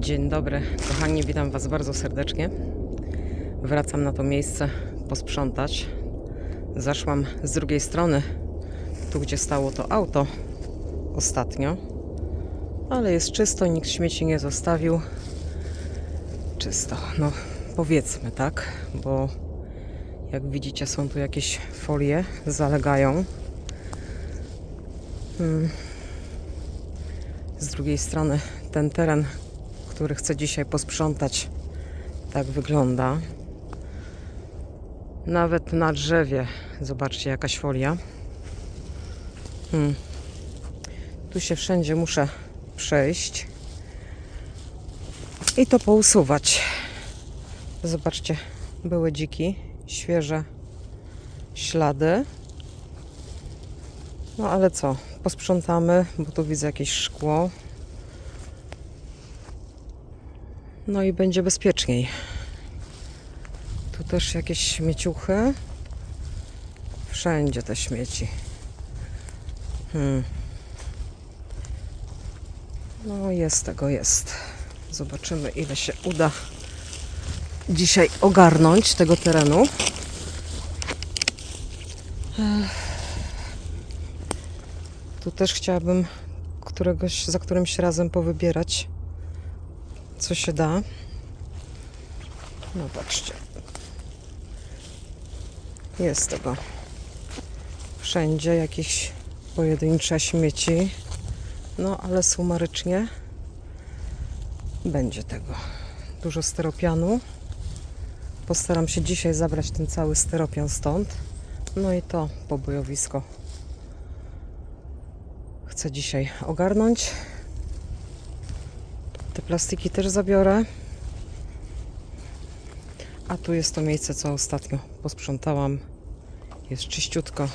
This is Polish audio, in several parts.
Dzień dobry, kochani, witam Was bardzo serdecznie. Wracam na to miejsce posprzątać. Zaszłam z drugiej strony, tu gdzie stało to auto ostatnio, ale jest czysto, nikt śmieci nie zostawił. Czysto, no powiedzmy tak, bo jak widzicie, są tu jakieś folie, zalegają. Hmm. Z drugiej strony ten teren, który chcę dzisiaj posprzątać, tak wygląda. Nawet na drzewie, zobaczcie, jakaś folia. Hmm. Tu się wszędzie muszę przejść i to pousuwać. Zobaczcie, były dziki, świeże ślady. No ale co, posprzątamy, bo tu widzę jakieś szkło. No i będzie bezpieczniej. Tu też jakieś śmieciuchy. Wszędzie te śmieci. Hmm. No jest tego, jest. Zobaczymy ile się uda dzisiaj ogarnąć tego terenu. Tu też chciałabym któregoś, za którymś razem powybierać, co się da. No patrzcie. Jest tego. Wszędzie jakieś pojedyncze śmieci. No ale sumarycznie będzie tego. Dużo steropianu. Postaram się dzisiaj zabrać ten cały steropian stąd. No i to pobojowisko chcę dzisiaj ogarnąć. Te plastiki też zabiorę. A tu jest to miejsce, co ostatnio posprzątałam. Jest czyściutko,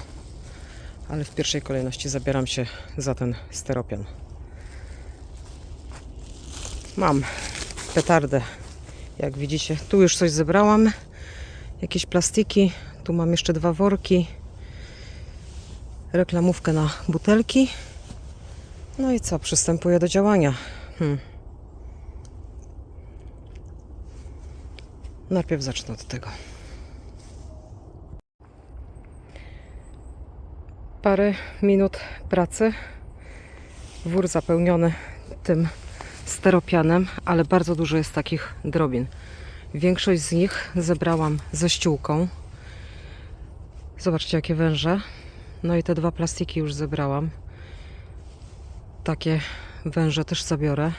ale w pierwszej kolejności zabieram się za ten steropian. Mam petardę. Jak widzicie, tu już coś zebrałam. Jakieś plastiki. Tu mam jeszcze dwa worki. Reklamówkę na butelki. No i co? Przystępuję do działania. Hmm. Najpierw zacznę od tego. Parę minut pracy. Wór zapełniony tym steropianem, ale bardzo dużo jest takich drobin. Większość z nich zebrałam ze ściółką. Zobaczcie, jakie węże. No i te dwa plastiki już zebrałam takie węże też zabiorę.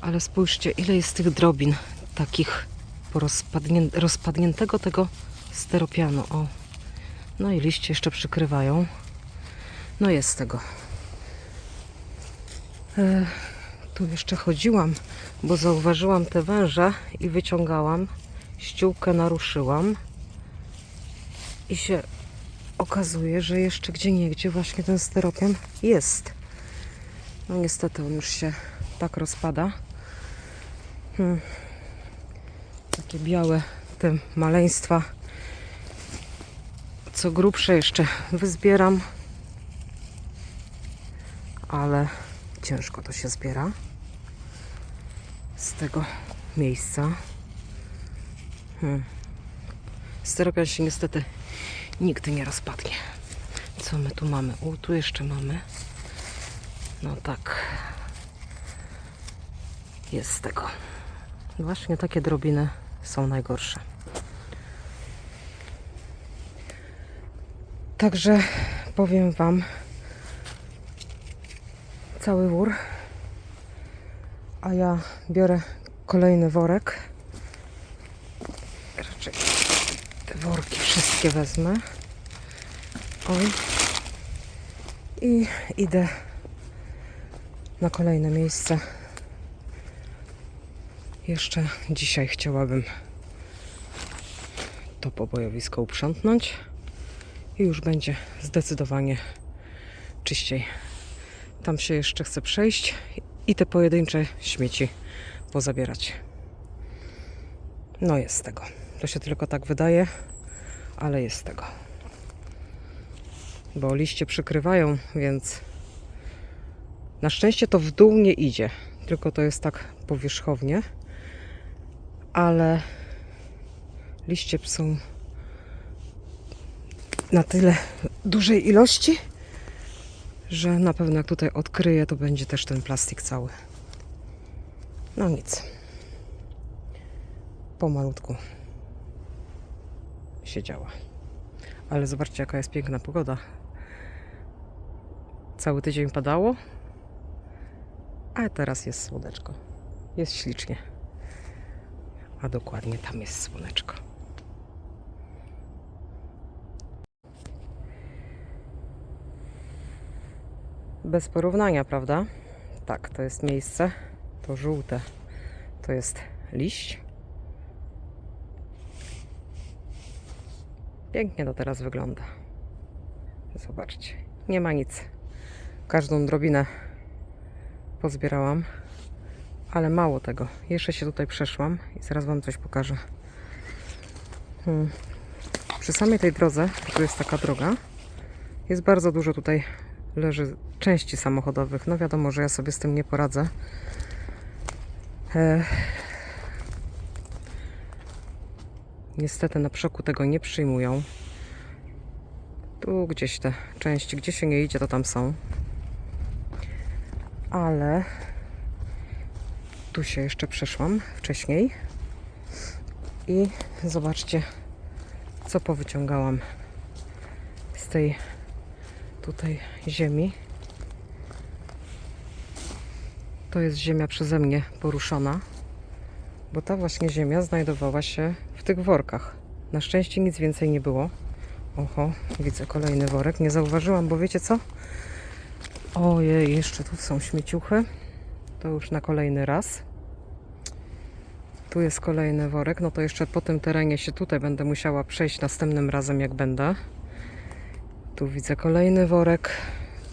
Ale spójrzcie, ile jest tych drobin takich porozpadnię, rozpadniętego tego steropianu. O. No i liście jeszcze przykrywają. No jest tego. E, tu jeszcze chodziłam, bo zauważyłam te węże i wyciągałam. Ściółkę naruszyłam. I się okazuje, że jeszcze gdzie niegdzie właśnie ten steropian jest. No niestety on już się tak rozpada. Hmm. Takie białe te maleństwa. Co grubsze jeszcze wyzbieram. Ale ciężko to się zbiera. Z tego miejsca. Hmm. Się niestety nigdy nie rozpadnie. Co my tu mamy? U, tu jeszcze mamy. No tak. Jest z tego. Właśnie takie drobiny są najgorsze. Także powiem Wam, cały wór, a ja biorę kolejny worek. Raczej te worki wszystkie wezmę. Oj. I idę na kolejne miejsce. Jeszcze dzisiaj chciałabym to pobojowisko uprzątnąć i już będzie zdecydowanie czyściej. Tam się jeszcze chcę przejść i te pojedyncze śmieci pozabierać. No jest tego. To się tylko tak wydaje, ale jest tego. Bo liście przykrywają, więc na szczęście to w dół nie idzie. tylko to jest tak powierzchownie. Ale liście są na tyle dużej ilości, że na pewno jak tutaj odkryję, to będzie też ten plastik cały. No nic. Pomalutku się działa. Ale zobaczcie, jaka jest piękna pogoda. Cały tydzień padało, a teraz jest słoneczko. Jest ślicznie. A dokładnie tam jest słoneczko. Bez porównania, prawda? Tak, to jest miejsce. To żółte. To jest liść. Pięknie to teraz wygląda. Zobaczcie. Nie ma nic. Każdą drobinę pozbierałam. Ale mało tego. Jeszcze się tutaj przeszłam i zaraz Wam coś pokażę. Hmm. Przy samej tej drodze, tu jest taka droga, jest bardzo dużo tutaj leży części samochodowych. No wiadomo, że ja sobie z tym nie poradzę. E... Niestety na przoku tego nie przyjmują. Tu gdzieś te części, gdzie się nie idzie, to tam są. Ale tu się jeszcze przeszłam wcześniej. I zobaczcie, co powyciągałam z tej tutaj ziemi. To jest ziemia przeze mnie poruszona, bo ta właśnie ziemia znajdowała się w tych workach. Na szczęście nic więcej nie było. Oho, widzę kolejny worek. Nie zauważyłam, bo wiecie co? Ojej, jeszcze tu są śmieciuchy. To już na kolejny raz. Tu jest kolejny worek. No to jeszcze po tym terenie się tutaj będę musiała przejść następnym razem, jak będę. Tu widzę kolejny worek.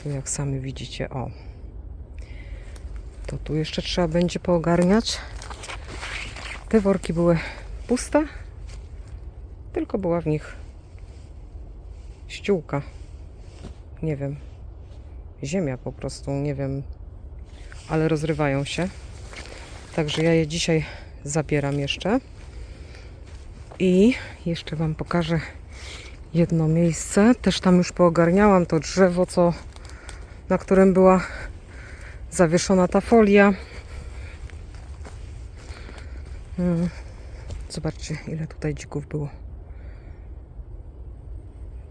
Tu jak sami widzicie, o. To tu jeszcze trzeba będzie poogarniać. Te worki były puste, tylko była w nich ściółka. Nie wiem. Ziemia po prostu, nie wiem. Ale rozrywają się. Także ja je dzisiaj zabieram jeszcze. I jeszcze Wam pokażę jedno miejsce. Też tam już poogarniałam to drzewo, co, na którym była zawieszona ta folia. Mm. Zobaczcie, ile tutaj dzików było.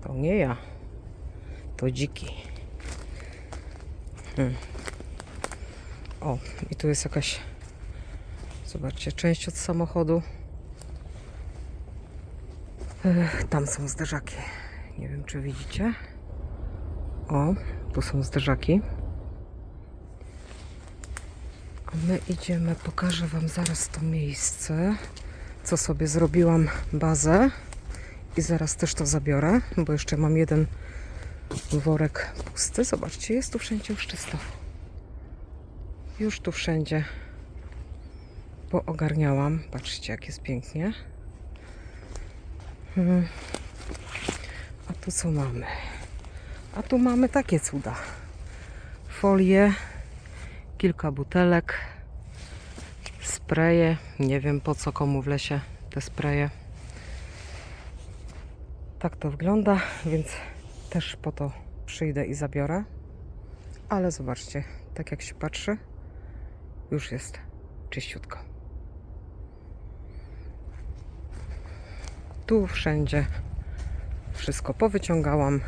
To nie ja. To dziki. Hmm. O, i tu jest jakaś, zobaczcie, część od samochodu. Tam są zderzaki. Nie wiem, czy widzicie. O, tu są zderzaki. A my idziemy, pokażę Wam zaraz to miejsce, co sobie zrobiłam bazę. I zaraz też to zabiorę, bo jeszcze mam jeden worek pusty. Zobaczcie, jest tu wszędzie już czysto. Już tu wszędzie poogarniałam. Patrzcie, jak jest pięknie. Mhm. A tu co mamy? A tu mamy takie cuda. Folie, kilka butelek, spreje. Nie wiem po co komu w lesie te spreje. Tak to wygląda, więc też po to przyjdę i zabiorę. Ale zobaczcie, tak jak się patrzy, już jest czyściutko. Tu wszędzie wszystko powyciągałam.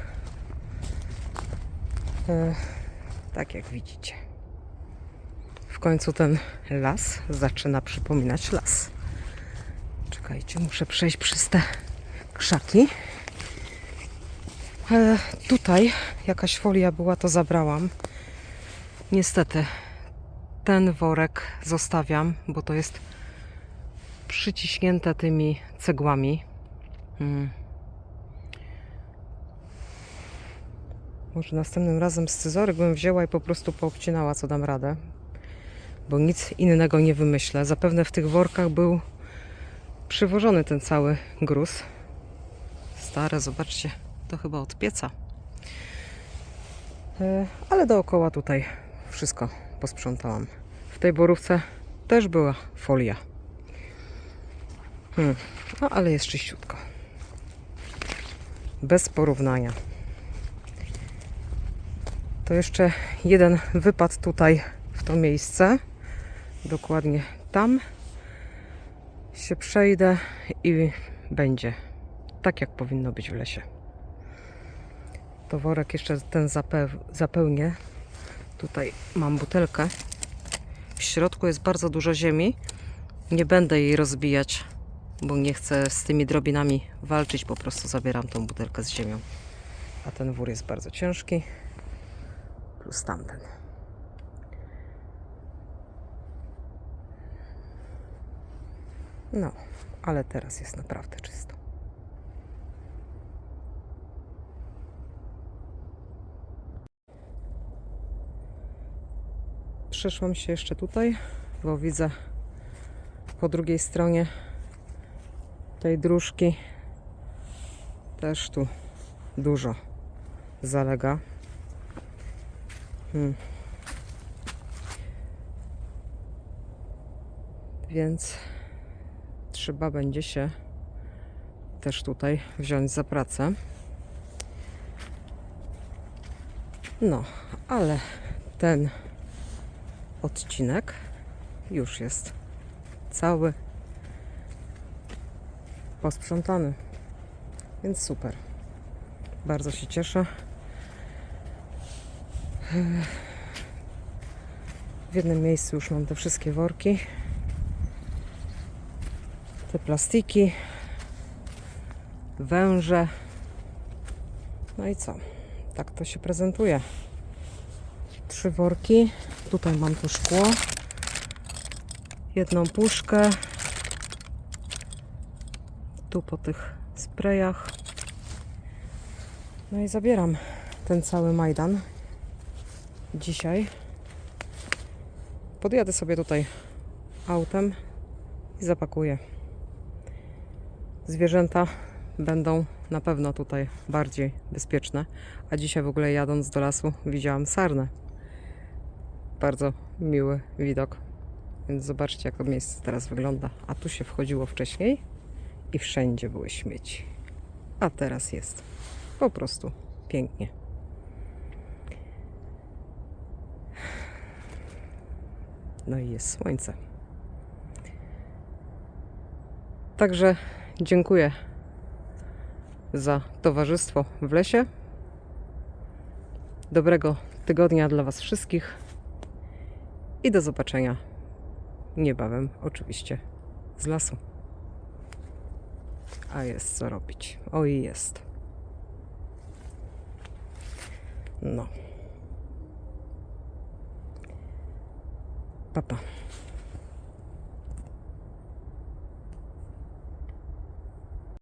E, tak jak widzicie. W końcu ten las zaczyna przypominać las. Czekajcie, muszę przejść przez te krzaki. E, tutaj jakaś folia była, to zabrałam. Niestety ten worek zostawiam, bo to jest przyciśnięte tymi cegłami. Hmm. Może następnym razem scyzoryk bym wzięła i po prostu poobcinała, co dam radę. Bo nic innego nie wymyślę. Zapewne w tych workach był przywożony ten cały gruz. Stare, zobaczcie, to chyba od pieca. E, Ale dookoła tutaj wszystko posprzątałam. tej borówce też była folia. Hmm. No ale jest czyściutko. Bez porównania. To jeszcze jeden wypad tutaj w to miejsce. Dokładnie tam się przejdę i będzie tak, jak powinno być w lesie. To worek jeszcze ten zapełnię. Tutaj mam butelkę. W środku jest bardzo dużo ziemi. Nie będę jej rozbijać, bo nie chcę z tymi drobinami walczyć. Po prostu zabieram tą butelkę z ziemią. A ten wór jest bardzo ciężki. Plus tamten. No, ale teraz jest naprawdę czysto. Przeszłam się jeszcze tutaj, bo widzę po drugiej stronie tej dróżki też tu dużo zalega. Hmm. Więc trzeba będzie się też tutaj wziąć za pracę. No, ale ten odcinek już jest cały posprzątany. Więc super. Bardzo się cieszę. W jednym miejscu już mam te wszystkie worki. Te plastiki. Węże. No i co? Tak to się prezentuje. Trzy worki. Tutaj mam to szkło. Jedną puszkę. Tu po tych sprayach. No i zabieram ten cały Majdan. Dzisiaj. Podjadę sobie tutaj autem i zapakuję. Zwierzęta będą na pewno tutaj bardziej bezpieczne. A dzisiaj w ogóle jadąc do lasu widziałam sarnę. Bardzo miły widok. Więc zobaczcie, jak to miejsce teraz wygląda. A tu się wchodziło wcześniej i wszędzie były śmieci. A teraz jest po prostu pięknie. No i jest słońce. Także dziękuję za towarzystwo w lesie. Dobrego tygodnia dla Was wszystkich i do zobaczenia niebawem, oczywiście, z lasu. A jest co robić. Oj, jest. No. Papa. Pa.